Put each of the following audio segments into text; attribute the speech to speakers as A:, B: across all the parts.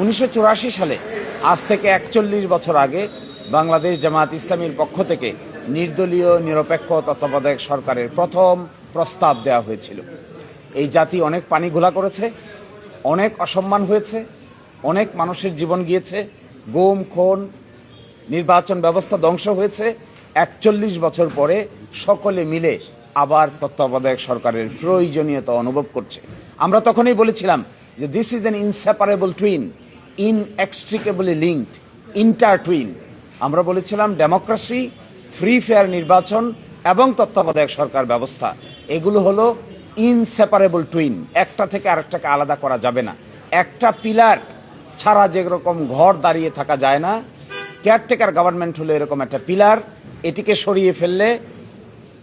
A: উনিশশো চুরাশি সালে, আজ থেকে একচল্লিশ বছর আগে, বাংলাদেশ জামাত ইসলামীর পক্ষ থেকে নির্দলীয়, নিরপেক্ষ তত্ত্বাবধায়ক সরকারের প্রথম প্রস্তাব দেওয়া হয়েছিল। এই জাতি অনেক পানি ঘোলা করেছে, অনেক অসম্মান হয়েছে, অনেক মানুষের জীবন গিয়েছে, গুম, খুন, নির্বাচন ব্যবস্থা ধ্বংস হয়েছে। একচল্লিশ বছর পরে সকলে মিলে আবার তত্ত্বাবধায়ক সরকারের প্রয়োজনীয়তা অনুভব করছে। আমরা তখনই বলেছিলাম যে this is an inseparable twin inextricably linked inter twin আমরা বলেছিলাম ডেমোক্রেসি ফ্রি ফেয়ার নির্বাচন এবং তত্ত্বাবধায়ক সরকার ব্যবস্থা। এগুলো হলো ইনসেপারেবল টুইন একটা থেকে আরেকটাকে আলাদা করা যাবে না। একটা পিলার ছাড়া যেরকম ঘর দাঁড়িয়ে থাকা যায় না। কেয়ারটেকার গভর্নমেন্ট হলো এরকম একটা পিলার এটিকে সরিয়ে ফেললে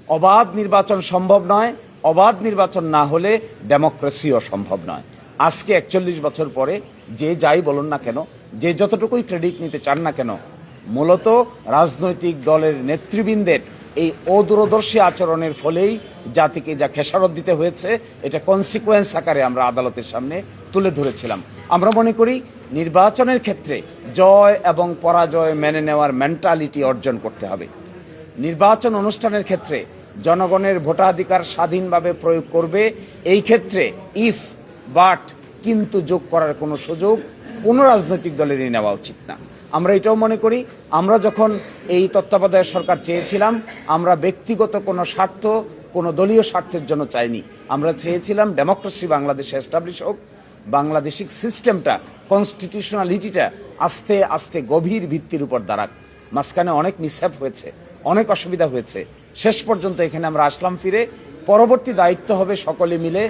A: অবাধ নির্বাচন সম্ভব নয়। অবাধ নির্বাচন না হলে ডেমোক্রেসিও সম্ভব নয়। আজকে একচল্লিশ বছর পরে যে যাই বলুন না কেন, যে যতটুকুই ক্রেডিট নিতে চান না কেন, মূলত রাজনৈতিক দলের নেতৃবৃন্দের এই অদূরদর্শী আচরণের ফলেই জাতিকে যা খেসারত দিতে হয়েছে, এটা কনসিকুয়েন্স আকারে আমরা আদালতের সামনে তুলে ধরেছিলাম। আমরা মনে করি নির্বাচনের ক্ষেত্রে জয় এবং পরাজয় মেনে নেওয়ার মেন্টালিটি অর্জন করতে হবে। নির্বাচন অনুষ্ঠানের ক্ষেত্রে জনগণের ভোটাধিকার স্বাধীনভাবে প্রয়োগ করবে, এই ক্ষেত্রে ইফ বাট কিন্তু যোগ করার কোনো সুযোগ কোনো রাজনৈতিক দলেরই নেওয়া উচিত না। আমরা এটাও মনে করি, আমরা যখন এই তত্ত্বাবধায়ক সরকার চেয়েছিলাম, আমরা ব্যক্তিগত কোনো স্বার্থ, কোনো দলীয় স্বার্থের জন্য চাইনি। আমরা চেয়েছিলাম ডেমোক্রেসি বাংলাদেশে এস্টাবলিশ হোক, বাংলাদেশিক সিস্টেমটা, কনস্টিটিউশনালিটিটা আস্তে আস্তে গভীর ভিত্তির উপর দাঁড়াক। মাঝখানে অনেক মিসহ্যাপ হয়েছে, অনেক অসুবিধা হয়েছে। শেষ পর্যন্ত এখানে আমরা আসলাম ফিরে পরবর্তী দায়িত্ব হবে সকলে মিলে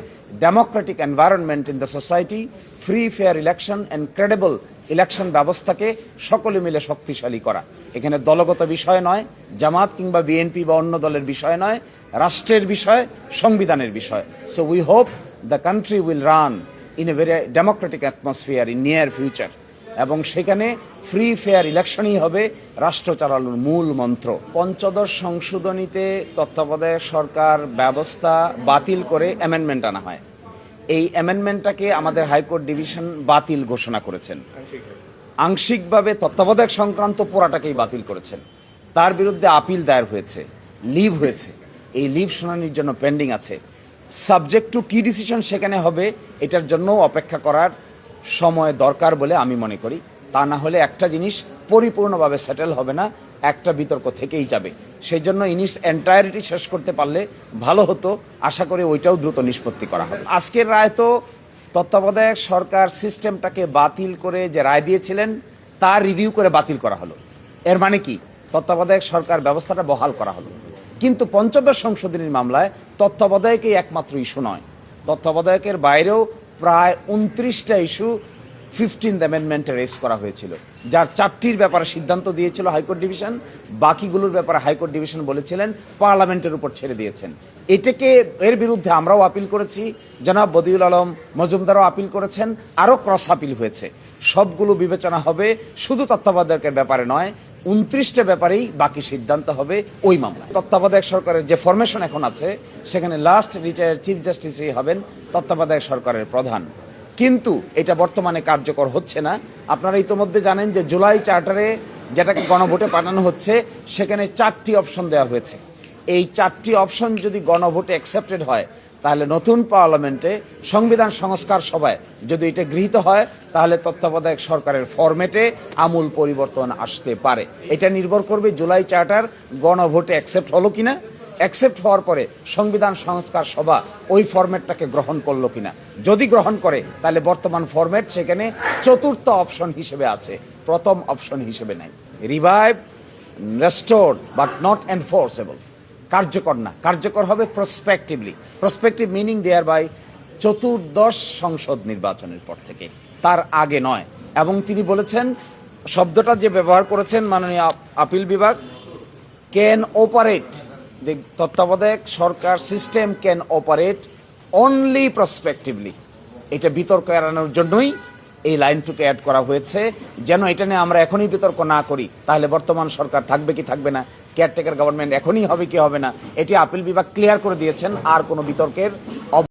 A: democratic environment in the society free fair election and credible election ব্যবস্থাকে সকলে মিলে শক্তিশালী করা। এখানে দলগত বিষয় নয়, জামাত কিংবা বিএনপি বা অন্য দলের বিষয় নয়, রাষ্ট্রের বিষয়, সংবিধানের বিষয়। So we hope the country will run in a very democratic atmosphere in near future এবং সেখানে ফ্রি ফেয়ার ইলেকশনই হবে, রাষ্ট্র চালানোর মূল মন্ত্র। পঞ্চদশ সংশোধনীতে তত্ত্বাবধায়ক সরকার ব্যবস্থা বাতিল করে অ্যামেন্ডমেন্ট আনা হয়। এই অ্যামেন্ডমেন্টটাকে আমাদের হাইকোর্ট ডিভিশন বাতিল ঘোষণা করেছেন। আংশিকভাবে তত্ত্বাবধায়ক সংক্রান্ত পোড়াটাকেই বাতিল করেছেন। তার বিরুদ্ধে আপিল দায়ের হয়েছে লিভ হয়েছে। এই লিভ শুনানির জন্য পেন্ডিং আছে। সাবজেক্ট টু কি ডিসিশন সেখানে হবে, এটার জন্য অপেক্ষা করার সময় দরকার বলে আমি মনে করি। তা না হলে একটা জিনিস পরিপূর্ণভাবে সেটেল হবে না, একটা বিতর্ক থেকেই যাবে। সেই জন্য ইনিস এন্টায়ারিটি শেষ করতে পারলে ভালো হতো। আশা করি ওইটাও দ্রুত নিষ্পত্তি করা হবে। আজকের রায় তো তত্ত্বাবধায়ক সরকার সিস্টেমটাকে বাতিল করে যে রায় দিয়েছিলেন তার রিভিউ করে বাতিল করা হলো। এর মানে কি? তত্ত্বাবধায়ক সরকার ব্যবস্থাটা বহাল করা হলো। কিন্তু পঞ্চদশ সংশোধনীর মামলায় তত্ত্বাবধায়কই একমাত্র ইস্যু নয়। তত্ত্বাবধায়কের বাইরেও প্রায় উনত্রিশটা ইস্যু ফিফটিন্থ অ্যামেন্ডমেন্টে রেস করা হয়েছিল। যার চারটির ব্যাপারে সিদ্ধান্ত দিয়েছিল হাইকোর্ট ডিভিশন, বাকিগুলোর ব্যাপারে হাইকোর্ট ডিভিশন বলেছিলেন, পার্লামেন্টের উপর ছেড়ে দিয়েছেন। এটাকে এর বিরুদ্ধে আমরাও আপিল করেছি, জনাব বদিউল আলম মজুমদারও আপিল করেছেন, আরও ক্রস আপিল হয়েছে। সবগুলো বিবেচনা হবে, শুধু তত্ত্বাবধায়কের ব্যাপারে নয়, উনত্রিশটা ব্যাপারেই বাকি সিদ্ধান্ত হবে ওই মামলায়। তত্ত্বাবধায়ক সরকারের যে ফরমেশন এখন আছে, সেখানে লাস্ট রিটায়ার চিফ জাস্টিসই হবেন তত্ত্বাবধায়ক সরকারের প্রধান। কিন্তু এটা বর্তমানে কার্যকর হচ্ছে না। আপনারা ইতোমধ্যে জানেন যে জুলাই চার্টারে যেটাকে গণভোটে পাঠানো হচ্ছে, সেখানে চারটি অপশন দেওয়া হয়েছে। এই চারটি অপশন যদি গণভোটে অ্যাকসেপ্টেড হয়, তাহলে নতুন পার্লামেন্টে সংবিধান সংস্কার সভায় যদি এটা গৃহীত হয়, তাহলে তত্ত্বাবধায়ক সরকারের ফরম্যাটে আমূল পরিবর্তন আসতে পারে। এটা নির্ভর করবে জুলাই চার্টার গণভোটে অ্যাকসেপ্ট হলো কিনা অ্যাকসেপ্ট হওয়ার পরে সংবিধান সংস্কার সভা ওই ফরম্যাটটাকে গ্রহণ করল কিনা। যদি গ্রহণ করে, তাহলে বর্তমান ফরম্যাট সেখানে চতুর্থ অপশন হিসেবে আছে, প্রথম অপশন হিসেবে নাই। Revive restore but not enforceable কার্যকর না। কার্যকর হবে প্রসপেক্টিভলি প্রসপেক্টিভ মিনিং দেয়ার বাই চতুর্দশ সংসদ নির্বাচনের পর থেকে। তার আগে নয়। এবং তিনি বলেছেন, শব্দটা যে ব্যবহার করেছেন মাননীয় আপিল বিভাগ ক্যান অপারেট তত্ত্বাবধায়ক সরকার system can operate only prospectively এটা বিতর্ক এড়ানোর জন্যই এই লাইনটুকে অ্যাড করা হয়েছে। যেন এটা নিয়ে আমরা এখনই বিতর্ক না করি, তাহলে বর্তমান সরকার থাকবে কি থাকবে না? কেয়ারটেকার গভর্নমেন্ট এখনই হবে কি হবে না? এটি আপিল বিভাগ ক্লিয়ার করে দিয়েছেন, আর কোনো বিতর্কের